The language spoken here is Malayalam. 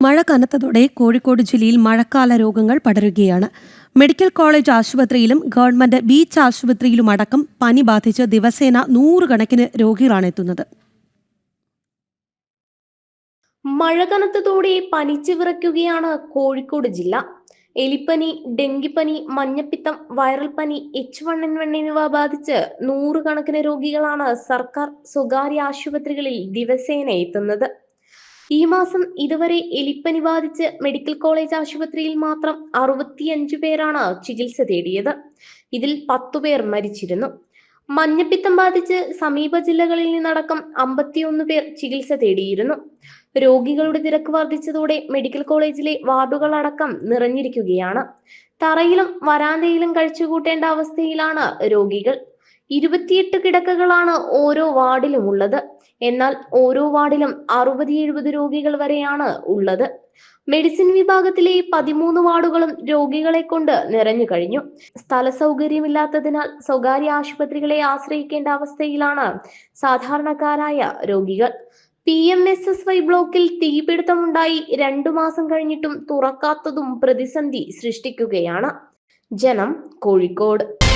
മഴ കനത്തതോടെ കോഴിക്കോട് ജില്ലയിൽ മഴക്കാല രോഗങ്ങൾ പടരുകയാണ്. മെഡിക്കൽ കോളേജ് ആശുപത്രിയിലും ഗവൺമെന്റ് ബീച്ച് ആശുപത്രിയിലും അടക്കം പനി ബാധിച്ച് ദിവസേന നൂറുകണക്കിന് രോഗികളാണ് എത്തുന്നത്. മഴ കനത്തതോടെ പനിച്ചു വിറയ്ക്കുകയാണ് കോഴിക്കോട് ജില്ല. എലിപ്പനി ഡെങ്കിപ്പനി മഞ്ഞപ്പിത്തം വൈറൽ പനി എച്ച് വൺ എൻ വൺ എന്നിവ ബാധിച്ച് നൂറുകണക്കിന് രോഗികളാണ് സർക്കാർ സ്വകാര്യ ആശുപത്രികളിൽ ദിവസേന എത്തുന്നത്. ഈ മാസം ഇതുവരെ എലിപ്പനി ബാധിച്ച് മെഡിക്കൽ കോളേജ് ആശുപത്രിയിൽ മാത്രം അറുപത്തിയഞ്ചു പേരാണ് ചികിത്സ തേടിയത്. ഇതിൽ പത്തുപേർ മരിച്ചിരുന്നു. മഞ്ഞപ്പിത്തം ബാധിച്ച് സമീപ ജില്ലകളിൽ നിന്നടക്കം അമ്പത്തിയൊന്ന് പേർ ചികിത്സ തേടിയിരുന്നു. രോഗികളുടെ തിരക്ക് വർദ്ധിച്ചതോടെ മെഡിക്കൽ കോളേജിലെ വാർഡുകളടക്കം നിറഞ്ഞിരിക്കുകയാണ്. തറയിലും വരാന്തയിലും കഴിച്ചുകൂട്ടേണ്ട അവസ്ഥയിലാണ് രോഗികൾ. ഇരുപത്തിയെട്ട് കിടക്കകളാണ് ഓരോ വാർഡിലും ഉള്ളത്. എന്നാൽ ഓരോ വാർഡിലും അറുപത് എഴുപത് രോഗികൾ വരെയാണ് ഉള്ളത്. മെഡിസിൻ വിഭാഗത്തിലെ പതിമൂന്ന് വാർഡുകളും രോഗികളെ കൊണ്ട് നിറഞ്ഞു കഴിഞ്ഞു. സ്ഥല സൗകര്യമില്ലാത്തതിനാൽ സ്വകാര്യ ആശുപത്രികളെ ആശ്രയിക്കേണ്ട അവസ്ഥയിലാണ് സാധാരണക്കാരായ രോഗികൾ. P M S S Y ബ്ലോക്കിൽ തീപിടുത്തമുണ്ടായി രണ്ടു മാസം കഴിഞ്ഞിട്ടും തുറക്കാത്തതും പ്രതിസന്ധി സൃഷ്ടിക്കുകയാണ്. ജനം കോഴിക്കോട്.